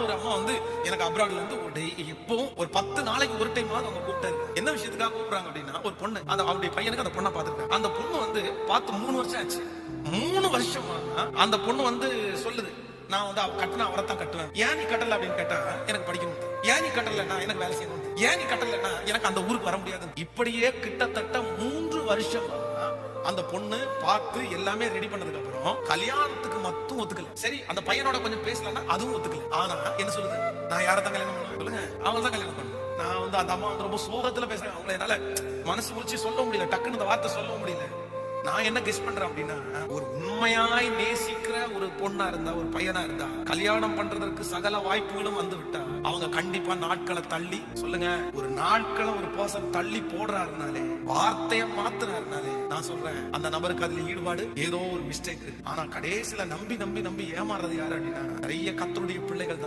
ஒரு அம்மா வந்து எனக்கு அப்ராட்ல இருந்து ஒரு டே எப்பவும் ஒரு பத்து நாளைக்கு ஒரு டைம் அவங்க கூப்பிட்டாரு. என்ன விஷயத்துக்காக கூப்பிடுறாங்க அப்படின்னா ஒரு பொண்ணு அந்த அவருடைய பையனுக்கு அந்த பொண்ணை பார்த்துருக்காங்க அந்த பொண்ணு வந்து பார்த்து மூணு வருஷம் ஆச்சு. மூணு வருஷமா அந்த பொண்ணு வந்து சொல்லுது நான் வந்து அவ கட்டினா அவரை தான் கட்டுவேன். ஏன் நீ கட்டல? அப்படின்னு கேட்டா எனக்கு படிக்கணும். ஏன் நீ கட்டலன்னா எனக்கு வேலை செய்யணும். ஏன் நீ கட்டலன்னா எனக்கு அந்த ஊருக்கு வர முடியாது. இப்படியே கிட்டத்தட்ட மூன்று வருஷமா அந்த பொண்ணு பார்த்து எல்லாமே ரெடி பண்ணதுக்கு அப்புறம் கல்யாணத்துக்கு மட்டும் ஒத்துக்கல. சரி அந்த பையனோட கொஞ்சம் பேசலன்னா அதுவும் ஒத்துக்கல. ஆனா என்ன சொல்லுது? நான் யாரை தான் கல்யாணம் பண்ண சொல்லுங்க. அவங்க தான் கல்யாணம் பண்ணுவேன் நான் வந்து அந்த அம்மா வந்து ரொம்ப சோகத்துல பேசுறேன். அவங்கள என்னால மனசு முடிச்சு சொல்ல முடியல. டக்குன்னு இந்த வார்த்தை சொல்ல முடியல. நான் என்ன கெஸ் பண்றேன் அப்படின்னா ஒரு உண்மையாய் நேசிக்கிற ஒரு பொண்ணா இருந்தா ஒரு பையனா இருந்தா கல்யாணம் பண்றதற்கு சகல வாய்ப்புகளும் வந்து விட்டா அவங்க கண்டிப்பா நாட்களை தள்ளி சொல்லுங்க ஒரு நாட்களை ஒரு பர்சன் தள்ளி போடுறாருனாலே வார்த்தைய மாத்துறாருனாலே நான் சொல்றேன் அந்த நபருக்கு அதுல ஈடுபாடு ஏதோ ஒரு மிஸ்டேக் ஆனா கடைசியில நம்பி நம்பி நம்பி ஏமாறது யாரு அப்படின்னா நிறைய கத்தருடைய பிள்ளைகள் தான்.